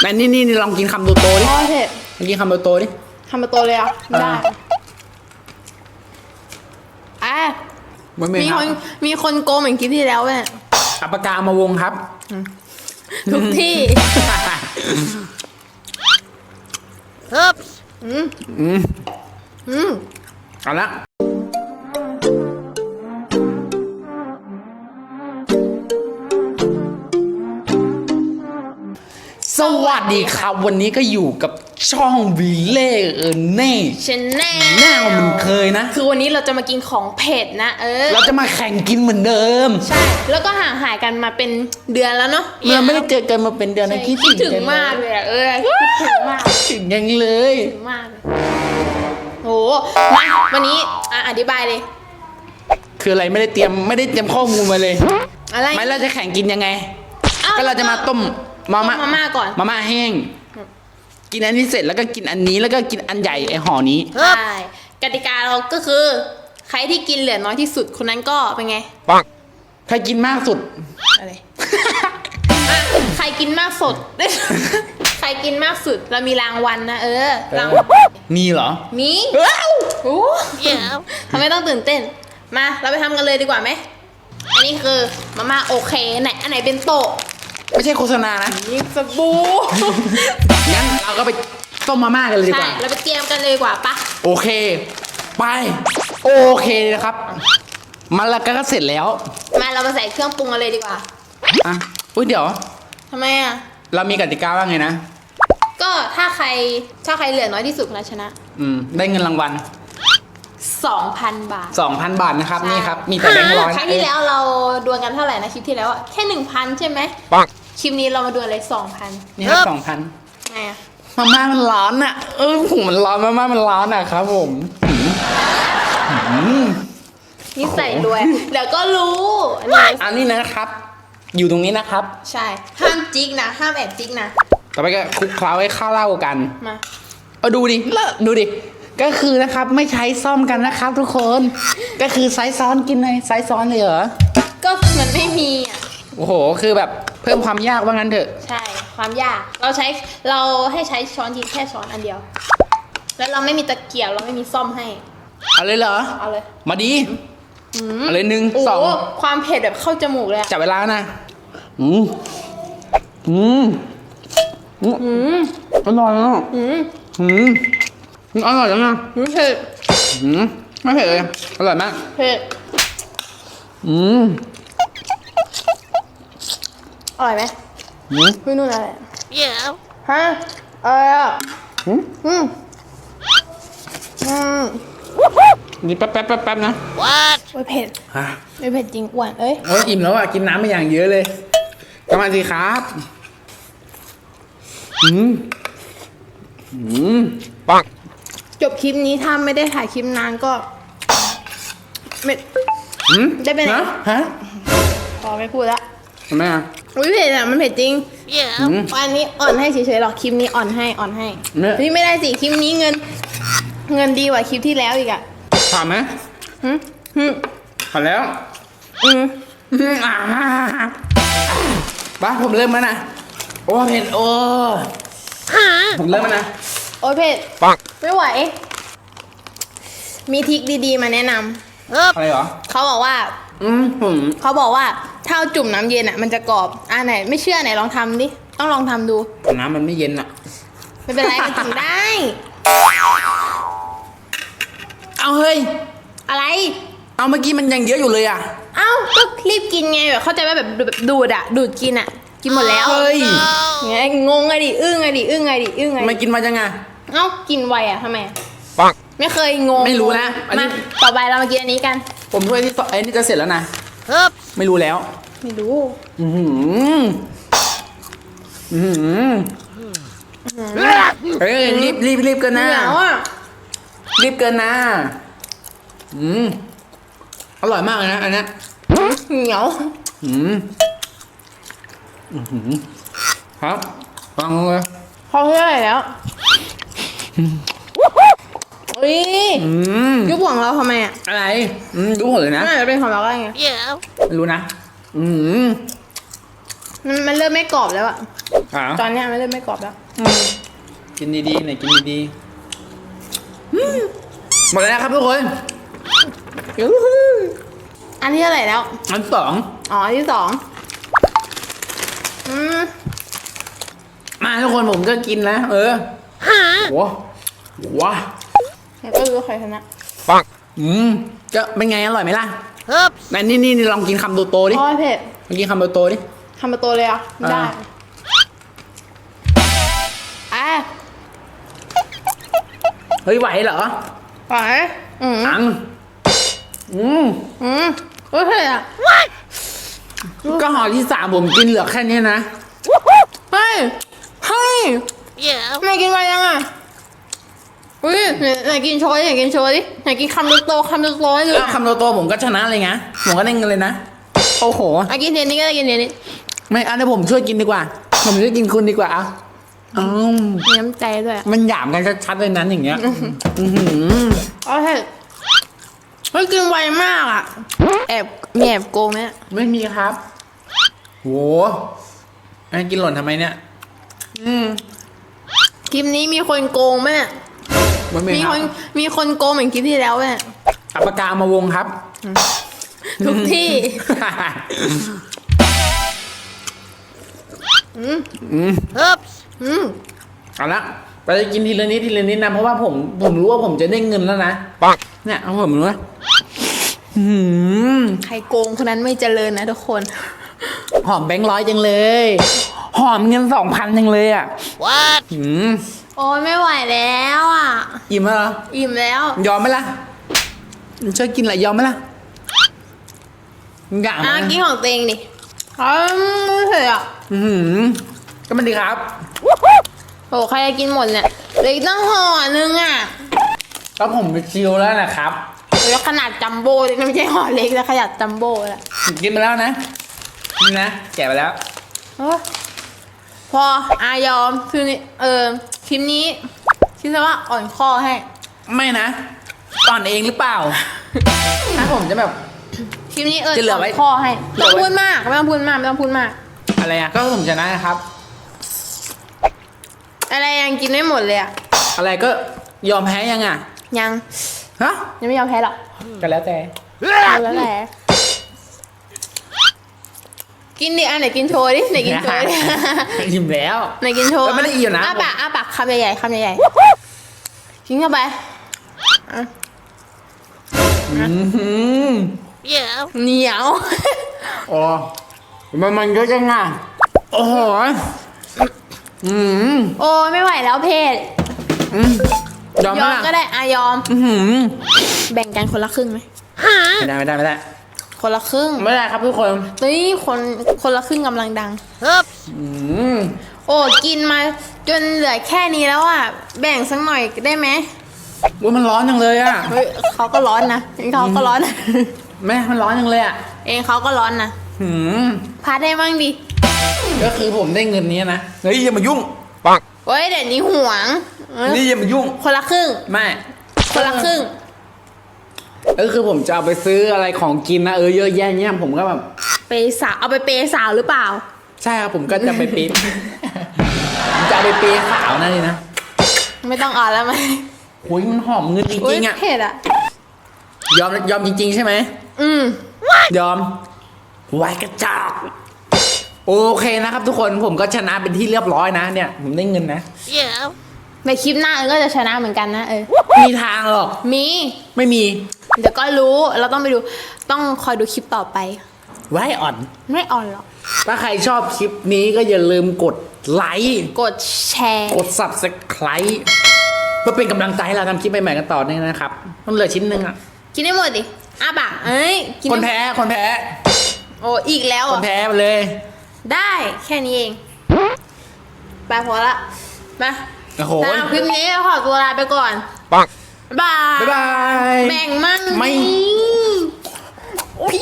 แม่นี่นี่นี่ลองกินคำโตๆดิโอ้เผ็ดลองกินคำโตๆดิ ทำมาโตเลยอะไม่ได้อ่า อะมันไม่มีคครับนมีคนโกงเหมือนคลิปที่แล้วเนี่ยเอาปากกามาวงครับ ทุกที่อืมอืมอืมเอาละ สวัสดีครับ วันนี้ก็อยู่กับช่องวีเล่เออเน่ชนแน่หน้ามันเคยนะ คือวันนี้เราจะมากินของเผ็ดนะเออ เราจะมาแข่งกินเหมือนเดิม ใช่ แล้วก็ห่างหายกันมาเป็นเดือนแล้วเนาะเราไม่ได้เจอกันมาเป็นเดือนนะคิดถึงมากเลยอะเออคิดถึงมากถึงยังเลยถึงมากเลยโหมาวันนี้อะอธิบายเลย คืออะไรไม่ได้เตรียมไม่ได้เตรียมข้อมูลมาเลยอะไร ไม่เราจะแข่งกินยังไง อ้วก็เราจะมาต้ม มาม่าต้มาม่าก่อน มาม่าแห้งกินอันนี้เสร็จแล้วก็กินอันนี้แล้วก็กินอันใหญ่ไอห่อนี้ ใช่กติกาเราก็คือ ใครที่กินเหลือน้อยที่สุดคนนั้นก็เป็นไงปังใครกินมากสุด อะไรอะใครกินมากสุดใครกินมากสุดเรามีรางวัลนะเออรางวัลมีเหรอมีว้าวโอ้ทำไมต้องตื่นเต้น มาเราไปทำกันเลยดีกว่าไหมอันนี้คือมาม่าโอเคไหนอันไหนเป็นโตะ ไม่ใช่โฆษณานะนี่สบู่งั้นเราก็ไปต้มมาม่ากันเลยดีใช่กว่า เราไปเตรียมกันเลยดีกว่าปะโอเค ไป โอเคนะครับ มันละก็เสร็จแล้ว มาเรามาใส่เครื่องปรุงกันเลยดีกว่าอะ อุ้ยเดี๋ยว ทำไมอะ เรามีกติกาว่าไงนะ ก็ถ้าใครถ้าใครเหลือน้อยที่สุดคนนั้นชนะ อืม ได้เงินรางวัล 2,000 บาท2,000 บาทนะครับ นี่ครับ มีแต่แบงค์ร้อยครั้งที่แล้วเราดวลกันเท่าไหร่นะคลิปที่แล้วอะแค่หนึ่งพันใช่ไหมปัง คลิปนี้เรามาดวลเลยสองพันนี่ครับสองพันไงอะมาม่ามันร้อนอะ เออผมมันร้อนมาม่ามันร้อนอะครับผมอืมนี่ใส่รวย เดี๋ยวก็รู้อันนี้อันนี้นะครับ อยู่ตรงนี้นะครับ ใช่ ห้ามจิกนะ ห้ามแอบจิกนะ ต่อไปก็คลุกเคล้าให้ข้าวเหล้ากัน มา เอาดูดิเลอะดูดิ ก็คือนะครับไม่ใช้ซ่อมกันนะครับทุกคน ก็คือไซส์ซ้อนกินเลยไซส์ซ้อนเลยเหรอ ก็มันไม่มีอะ โอ้โห คือแบบเพิ่มความยากว่างั้นเถอะ ใช่ ความยาก เราใช้ เราให้ใช้ช้อนทีแค่ช้อนอันเดียว แล้วเราไม่มีตะเกียบ เราไม่มีซ่อมให้ เอาเลยเหรอ เอาเลย มาดีอืมเอาเลยหนึ่งโอ้สองโหความเผ็ดแบบเข้าจมูกเลยอะจับเวลานะ อืมอืมอืมอืมอร่อยอะอืมอืมอร่อยจังนะอืมเผ็ดอืมไม่เผ็ดเลย อร่อยมาก เผ็ดอืม อร่อยไหมอืมพี่นุ่นอะไรอะฮะอะไรอะอืมอืมอืมนี่แป๊บแป๊บแป๊บแป๊บนะโอ้ยเผ็ดฮะไม่เผ็ดจริงอ้วนเอ้ยโอ้ยอิ่มแล้วอะกินน้ำไปอย่างเยอะเลยกำมาสิครับอืมอืมปังจบคลิปนี้ถ้าไม่ได้ถ่ายคลิปนานก็ไม่อืมได้ไปไหน ฮะฮะพอไม่พูดละทำไมอะ อุ้ยเผ็ดอะมันเผ็ดจริงอืมอันนี้อ่อนให้เฉยๆหรอกคลิปนี้อ่อนให้อ่อนให้เนี่ย นี่ไม่ได้สิคลิปนี้เงิน เงินดีกว่าคลิปที่แล้วอีกอะผ่านไหมหืมหืมผ่านแล้วอืมอืมอ่าบ้าผมเริ่มแล้วนะโอ้เผ็ดโอ้ผมเริ่มแล้วนะโอ้ยเผ็ดปังไม่ไหว มีทริกดีๆมาแนะนำอะไรเหรอเขาบอกว่า อืมผมเขาบอกว่า ถ้าเอาจุ่มน้ำเย็นอะ มันจะกรอบ อ่าไหน ไม่เชื่อไหนลองทำดิ ต้องลองทำดู น้ำมันไม่เย็นอะ ไม่เป็นไร มันกินได้ เอาเฮ้ย อะไร เอาเมื่อกี้มันยังเยอะอยู่เลยอะ เอ้าก็รีบกินไงแบบเข้าใจว่าแบบแบบดูดอะ ดูดกินอะ กินหมดแล้วเฮ้ย ไงงงไงดิ อึ้งไงดิ อึ้งไงดิ อึ้งไงมันดิกินมาจังไง เอ้า กินไวอะทำไมอะปัง ไม่เคยงงไม่รู้นะอันนี้ มาต่อไปเรามากินอันนี้กัน ผมถ้วยที่สองไอ้นี่จะเสร็จแล้วนะ ไม่รู้แล้ว ไม่รู้อือหืออือหือเฮ้ยรีบรีบรีบกันเหนะนียวอะรีบเกินนะ อืม อร่อยมากเลยนะ อันเนี้ยเหนียวอืม อื้อหือครับฟังเลยพอเท่าไหร่แล้ว อุ้ยอืมยุบห่วงเราทำไมอะอะไรอืมดูหมดเลยนะน่าจะเป็นของเราก็ไงไม่รู้นะ อืมมันมันเริ่มไม่กรอบแล้วอะอ่าตอนเนี้ยไม่ได้ไม่กรอบแล้ว กินดีๆหน่อยกินดีๆอืมหมดแล้วนะครับทุกคนอันที่เท่าไหร่แล้ว อันสองอ๋ออันที่สองอืมมาทุกคนผมก็กินนะเออโว้ว้า แล้วก็รู้ว่าใครชนะอืมก็เป็นไงอร่อยไหมล่ะไหนนี่นี่นี่ลองกินคำโตๆดิโอ้ยเผ็ดลองกินคำโตๆดิทำประตูเลยอะอ่าได้อะเฮ้ยไหวเหรอไหวอืมอังอืมอืมโอ้ยเผ็ดอะก็ห่อที่สามผมกินเหลือแค่นี้นะเฮ้ยเฮ้ยไม่กินไปยังอะอุ้ย ไหนไหนกินโชว์ดิไหนกินโชว์ดิไหนกินคำโตๆคำโตๆให้ดูแล้วคำโตๆผมก็ชนะเลยไงผมก็ได้เงินเลยนะ โอ้โห อะกินเทียนนี้ก็ได้กินเทียนนี้ไม่อันนี้ผมช่วยกินดีกว่า ผมช่วยกินคุณดีกว่าเอาอืมมีน้ำใจด้วยอะมันหยามกันชัดๆเลยนั้นอย่างเงี้ยอือหือโอ้ยเผ็ดเฮ้ยกินไวมากอะ แอบมีแอบโกงไหมเนี่ยไม่มีครับโหอันนกินหล่นทำไมเนี่ย อืม คลิปนี้มีคนโกงไหมเนี่ย มันไม่มีคครับนมีคนโกงเหมือนคลิปที่แล้วไหมเนี่ยเอาปากกามาวงครับ ทุกที่ อืมอืมอืมเอาละเราจะกินทีละนิดทีละนิดนะเพราะว่าผมผมรู้ว่าผมจะได้เงินแล้วนะปังเนี่ยเอาผมรู้ว่าอืมใครโกงคนนั้นไม่เจริญนะทุกคน หอมแบงค์ร้อยจังเลย หอมเงินสองพันจังเลยอะ What? อืม โอ้ยไม่ไหวแล้วอะ อิ่มแล้วเหรอ อิ่มแล้ว ยอมไหมล่ะช่วยกินอะไรยอมไหมล่ะอยากอะนะกินของตัวเองดิอืมไม่เผ็ดอะอือหือก็มันดีครับ โอ้ใครจะกินหมดเนี่ยเหลืออีกตั้งห่อนึงอะก็ผมไปชิลแล้วนะครับ แล้วขนาดจัมโบ้เลยนะไม่ใช่ห่อเล็กแล้วขนาดจัมโบ้แล้วกินไปแล้วนะนี่นะ แกะไปแล้ว โอ้ยพออายอมคือนี่เออ คลิปนี้คิดซะว่าอ่อนข้อให้ไม่นะตอนเองหรือเปล่า ถ้าผมจะแบบ คลิปนี้เออจะเหลือไว้อ่อนข้อให้เหลืไม่อต้องไว้พูดมากไม่ต้องพูดมากไม่ต้องพูดมาก อะไรอะก็ผมชนะนะครับ อะไรยังกินไม่หมดเลยอะอะไรก็ยอมแพ้ยังอะยังฮะยังไม่ยอมแพ้หรอกก็แล้วแต่เอาแล้วแหละ กินดิอันไหนกินโชว์ดิไหนกินโชว์ดิอิ่มแล้ว ไหนกินโชว์แล้วไม่ได้อิ่มนะ อ้าปากอ้าปากคำใหญ่ๆคำใหญ่ๆกินเข้าไปอะอือหือ Yeah. เหนียวอ๋อมันมันเยอะจังอะโอ้โหอืมโอ้ยไม่ไหวแล้วเพศอืมยอมยไหมอมล่ะก็ได้อายอมอือหือแบ่งกันคนละครึ่งไหมไม่ได้ไม่ได้ไม่ได้ คนละครึ่งไม่ได้ครับทุกคนนี่คนคนละครึ่งกำลังดัง Oops. อืมโอ้กินมาจนเหลือแค่นี้แล้วอะ แบ่งสักหน่อยได้ไหมว่ามันร้อนจังเลยอะเฮ้ยเขาก็ร้อนนะเองเขาก็ร้อนนะแม่มันร้อนจังเลยอะเองเขาก็ร้อนนะหืมพาได้มั่งดิก็คือผมได้เงินนี้นะเฮ้ยอย่ามายุ่งเฮ้ยเดี๋ยวนี้ห่วงเออนี่อย่ามายุ่ง คนละครึ่งไม่คนละครึ่ง ก็คือผมจะเอาไปซื้ออะไรของกินนะเออเยอะแยะเงี้ยผมก็แบบเปย์สาวเอาไปเปย์สาวหรือเปล่า ใช่ครับผมก็จะไปปีนผมจะเอาไปเปย์สาวนั่นเลยนะไม่ต้องอ่านแล้วไหมโอ้ยมันหอมเงินจอุ้ยริงๆอะเผ็ดอะ ยอมยอมจริง ๆ ใช่ไหม อืมยอมไว้กระจอกโอเคนะครับทุกคนผมก็ชนะเป็นที่เรียบร้อยนะเนี่ย ผมได้เงินนะ Yeah. ในคลิปหน้าเออก็จะชนะเหมือนกันนะเออ มีทางหรอก มี ไม่มี เดี๋ยวก็รู้ เราต้องไปดู ต้องคอยดูคลิปต่อไป ไว้อ่อน ไม่อ่อนหรอก ถ้าใครชอบคลิปนี้ก็อย่าลืมกดไลค์กดแชร์ กด subscribe เพื่อเป็นกำลังใจให้เราทำคลิปใหม่ๆกันต่อเนื่องนะครับมันเหลือชิ้นหนึ่งอะ กินได้หมดดิอ้าปากเอ้ย กิคนได้แพ้คนแพ้ โอ้อีกแล้วคเหรนอะแพ้ไปเลย ได้แค่นี้เอง ไปพอละ มา โอ้โห สำหรับคลิปนี้เราขอตัวลาไปก่อน Bonk. บ๊ายบาย บ๊ายบาย แบ่งมั่งไม่นี่โอ้ย